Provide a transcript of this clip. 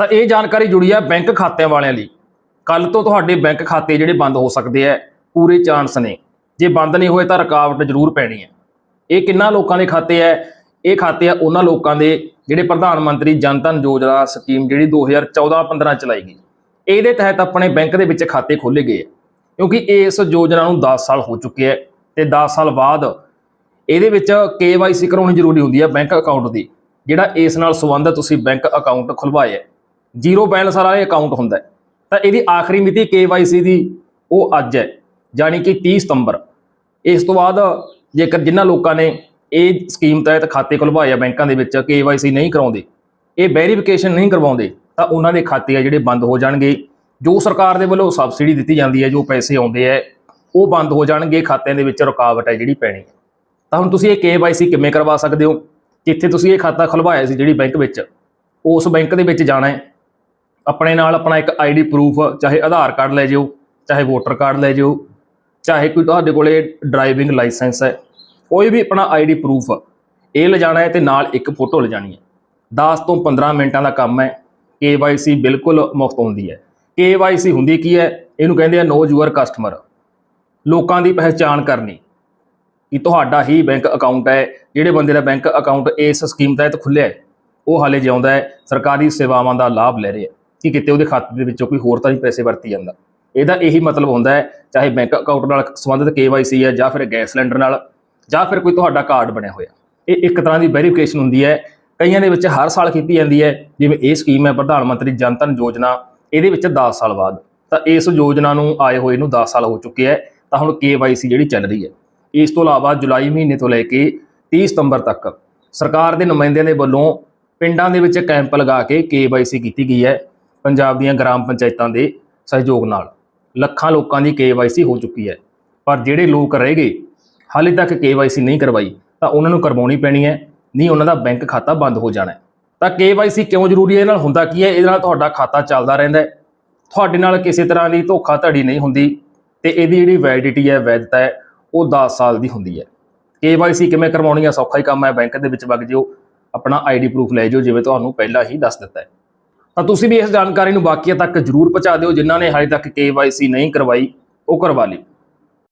ਤਾਂ ਇਹ ਜਾਣਕਾਰੀ ਜੁੜੀ ਹੈ ਬੈਂਕ ਖਾਤਿਆਂ ਵਾਲਿਆਂ ਲਈ। ਕੱਲ ਤੋਂ ਤੁਹਾਡੇ ਬੈਂਕ ਖਾਤੇ ਜਿਹੜੇ ਬੰਦ ਹੋ ਸਕਦੇ ਆ ਪੂਰੇ ਚਾਂਸ ਨੇ। ਜੇ ਬੰਦ ਨਹੀਂ ਹੋਏ ਤਾਂ ਰੁਕਾਵਟ ਜ਼ਰੂਰ ਪੈਣੀ ਹੈ। ਇਹ ਕਿੰਨਾ ਲੋਕਾਂ ਦੇ ਖਾਤੇ ਹੈ? ਇਹ ਖਾਤੇ ਆ ਉਹਨਾਂ ਲੋਕਾਂ ਦੇ ਜਿਹੜੇ ਪ੍ਰਧਾਨ ਮੰਤਰੀ ਜਨ ਧਨ ਯੋਜਨਾ ਸਕੀਮ ਜਿਹੜੀ 2014-15 ਚਲਾਈ ਗਈ। ਇਹਦੇ ਤਹਿਤ ਆਪਣੇ ਬੈਂਕ ਦੇ ਵਿੱਚ ਖਾਤੇ ਖੋਲੇ ਗਏ ਆ। ਕਿਉਂਕਿ ਇਸ ਯੋਜਨਾ ਨੂੰ 10 ਸਾਲ ਹੋ ਚੁੱਕੇ ਹੈ ਤੇ 10 ਸਾਲ ਬਾਅਦ ਇਹਦੇ ਵਿੱਚ KYC ਕਰਾਉਣੀ ਜ਼ਰੂਰੀ ਹੁੰਦੀ ਹੈ ਬੈਂਕ ਅਕਾਊਂਟ ਦੀ, ਜਿਹੜਾ ਇਸ ਨਾਲ ਸੰਬੰਧਿਤ ਤੁਸੀਂ ਬੈਂਕ ਅਕਾਊਂਟ ਖੁਲਵਾਇਆ ਜ਼ੀਰੋ ਬੈਲੈਂਸ ਵਾਲਾ ਇਹ ਅਕਾਊਂਟ ਹੁੰਦਾ ਤਾਂ ਇਹਦੀ ਆਖਰੀ ਮਿਤੀ KYC ਦੀ ਉਹ ਅੱਜ ਹੈ, ਯਾਨੀ ਕਿ 30 ਸਤੰਬਰ। ਇਸ ਤੋਂ ਬਾਅਦ ਜੇਕਰ ਜਿਨ੍ਹਾਂ ਲੋਕਾਂ ਨੇ ਇਹ ਸਕੀਮ ਤਹਿਤ ਖਾਤੇ ਖੁਲਵਾਏ ਆ ਬੈਂਕਾਂ ਦੇ ਵਿੱਚ, KYC ਨਹੀਂ ਕਰਾਉਂਦੇ, ਇਹ ਵੈਰੀਫਿਕੇਸ਼ਨ ਨਹੀਂ ਕਰਵਾਉਂਦੇ, ਤਾਂ ਉਹਨਾਂ ਦੇ ਖਾਤੇ ਆ ਜਿਹੜੇ ਬੰਦ ਹੋ ਜਾਣਗੇ। ਜੋ ਸਰਕਾਰ ਦੇ ਵੱਲੋਂ ਸਬਸਿਡੀ ਦਿੱਤੀ ਜਾਂਦੀ ਹੈ, ਜੋ ਪੈਸੇ ਆਉਂਦੇ ਆ ਉਹ ਬੰਦ ਹੋ ਜਾਣਗੇ, ਖਾਤਿਆਂ ਦੇ ਵਿੱਚ ਰੁਕਾਵਟ ਹੈ ਜਿਹੜੀ ਪੈਣੀ ਹੈ। ਤਾਂ ਹੁਣ ਤੁਸੀਂ ਇਹ KYC ਕਿਵੇਂ ਕਰਵਾ ਸਕਦੇ ਹੋ? ਜਿੱਥੇ ਤੁਸੀਂ ਇਹ ਖਾਤਾ ਖੁਲਵਾਇਆ ਸੀ ਜਿਹੜੀ ਬੈਂਕ ਵਿੱਚ, ਉਸ ਬੈਂਕ ਦੇ ਵਿੱਚ ਜਾਣਾ ਹੈ। ਆਪਣੇ ਨਾਲ ਆਪਣਾ ਇੱਕ ਆਈਡੀ ਪ੍ਰੂਫ ਚਾਹੇ ਆਧਾਰ ਕਾਰਡ ਲੈ ਜਿਓ, ਚਾਹੇ ਵੋਟਰ ਕਾਰਡ ਲੈ ਜਿਓ, ਚਾਹੇ ਕੋਈ ਤੁਹਾਡੇ ਕੋਲੇ ਡਰਾਈਵਿੰਗ ਲਾਇਸੈਂਸ ਹੈ, ਕੋਈ ਵੀ ਆਪਣਾ ਆਈਡੀ ਪ੍ਰੂਫ ਇਹ ਲਿਜਾਣਾ ਹੈ ਤੇ ਨਾਲ ਇੱਕ ਫੋਟੋ ਲਿਜਾਣੀ ਹੈ। 10 ਤੋਂ 15 ਮਿੰਟਾਂ ਦਾ ਕੰਮ ਹੈ, KYC ਬਿਲਕੁਲ ਮੁਫਤ ਹੁੰਦੀ ਹੈ। KYC ਹੁੰਦੀ ਕੀ ਹੈ? ਇਹਨੂੰ ਕਹਿੰਦੇ ਆ ਨੋ ਯੂਅਰ ਕਸਟਮਰ ਲੋਕਾਂ ਦੀ ਪਹਿਚਾਣ ਕਰਨੀ। ਕਿ ਤੁਹਾਡਾ ਹੀ ਬੈਂਕ ਅਕਾਊਂਟ ਹੈ, ਜਿਹੜੇ ਬੰਦੇ ਦਾ ਬੈਂਕ ਅਕਾਊਂਟ ਇਸ ਸਕੀਮ ਤਹਿਤ ਖੁੱਲਿਆ ਹੈ, ਉਹ ਹਾਲੇ ਜਿਉਂਦਾ ਹੈ, ਸਰਕਾਰੀ ਸੇਵਾਵਾਂ ਦਾ ਲਾਭ ਲੈ ਰਿਹਾ ਹੈ। ਕਿ ਕਿਤੇ ਉਹਦੇ ਖਾਤੇ ਦੇ ਵਿੱਚੋਂ ਕੋਈ ਹੋਰ ਤਾਂ ਨਹੀਂ ਪੈਸੇ ਵਰਤੀ ਜਾਂਦਾ। ਇਹਦਾ ਇਹੀ ਮਤਲਬ ਹੁੰਦਾ ਹੈ, ਚਾਹੇ ਬੈਂਕ ਅਕਾਊਂਟ ਨਾਲ ਸੰਬੰਧਿਤ KYC ਹੈ ਜਾਂ ਫਿਰ ਗੈਸ ਸਿਲੰਡਰ ਨਾਲ ਜਾਂ ਫਿਰ ਕੋਈ ਤੁਹਾਡਾ ਕਾਰਡ ਬਣਿਆ ਹੋਇਆ। ਇਹ ਇੱਕ ਤਰ੍ਹਾਂ ਦੀ ਵੈਰੀਫਿਕੇਸ਼ਨ ਹੁੰਦੀ ਹੈ। ਕਈਆਂ ਦੇ ਵਿੱਚ ਹਰ ਸਾਲ ਕੀਤੀ ਜਾਂਦੀ ਹੈ, ਜਿਵੇਂ ਇਹ ਸਕੀਮ ਹੈ ਪ੍ਰਧਾਨ ਮੰਤਰੀ ਜਨ ਧਨ ਯੋਜਨਾ, ਇਹਦੇ ਵਿੱਚ 10 ਸਾਲ ਬਾਅਦ। ਤਾਂ ਇਸ ਯੋਜਨਾ ਨੂੰ ਆਏ ਹੋਏ ਨੂੰ 10 ਸਾਲ ਹੋ ਚੁੱਕੇ ਹੈ, ਤਾਂ ਹੁਣ KYC ਜਿਹੜੀ ਚੱਲ ਰਹੀ ਹੈ। ਇਸ ਤੋਂ ਇਲਾਵਾ ਜੁਲਾਈ ਮਹੀਨੇ ਤੋਂ ਲੈ ਕੇ 30 ਸਤੰਬਰ ਤੱਕ ਸਰਕਾਰ ਦੇ ਨੁਮਾਇੰਦਿਆਂ ਦੇ ਵੱਲੋਂ ਪਿੰਡਾਂ ਦੇ ਵਿੱਚ ਕੈਂਪ ਲਗਾ ਕੇ KYC ਕੀਤੀ ਗਈ ਹੈ। ਪੰਜਾਬ ਦੀਆਂ ਗ੍ਰਾਮ ਪੰਚਾਇਤਾਂ ਦੇ ਸਹਿਯੋਗ ਨਾਲ ਲੱਖਾਂ ਲੋਕਾਂ ਦੀ KYC ਹੋ ਚੁੱਕੀ ਹੈ। ਪਰ ਜਿਹੜੇ ਲੋਕ ਰਹਿ ਗਏ, ਹਾਲੇ ਤੱਕ KYC ਨਹੀਂ ਕਰਵਾਈ, ਤਾਂ ਉਹਨਾਂ ਨੂੰ ਕਰਵਾਉਣੀ ਪੈਣੀ ਹੈ। ਨਹੀਂ, ਉਹਨਾਂ ਦਾ ਬੈਂਕ ਖਾਤਾ ਬੰਦ ਹੋ ਜਾਣਾ ਹੈ। ਤਾਂ KYC ਕਿਉਂ ਜ਼ਰੂਰੀ ਹੈ? ਇਹ ਨਾਲ ਹੁੰਦਾ ਕੀ ਹੈ? ਇਹਦੇ ਨਾਲ ਤੁਹਾਡਾ ਖਾਤਾ ਚੱਲਦਾ ਰਹਿੰਦਾ ਹੈ। ਤੁਹਾਡੇ ਨਾਲ ਕਿਸੇ ਤਰ੍ਹਾਂ ਦੀ ਧੋਖਾਧੜੀ ਨਹੀਂ ਹੁੰਦੀ ਤੇ ਇਹਦੀ ਜਿਹੜੀ ਵੈਲਿਡਿਟੀ ਹੈ, ਵੈਧਤਾ ਹੈ, ਉਹ 10 ਸਾਲ ਦੀ ਹੁੰਦੀ ਹੈ। KYC ਕਿਵੇਂ ਕਰਵਾਉਣੀ ਹੈ? ਸੌਖਾ ਹੀ ਕੰਮ ਹੈ। ਬੈਂਕ ਦੇ ਵਿੱਚ ਵਗ ਜਿਓ। ਆਪਣਾ ਆਈਡੀ ਪ੍ਰੂਫ ਲੈ ਜਿਓ, ਜਿਵੇਂ ਤੁਹਾਨੂੰ ਪਹਿਲਾਂ ਹੀ ਦੱਸ ਦਿੱਤਾ ਹੈ। ਤਾਂ ਤੁਸੀਂ ਵੀ ਇਸ ਜਾਣਕਾਰੀ ਨੂੰ ਬਾਕੀਆਂ ਤੱਕ ਜਰੂਰ ਪਹੁੰਚਾ ਦਿਓ, ਜਿਨ੍ਹਾਂ ਨੇ ਹਾਲੇ ਤੱਕ KYC ਨਹੀਂ ਕਰਵਾਈ, ਉਹ ਕਰਵਾ ਲਈ।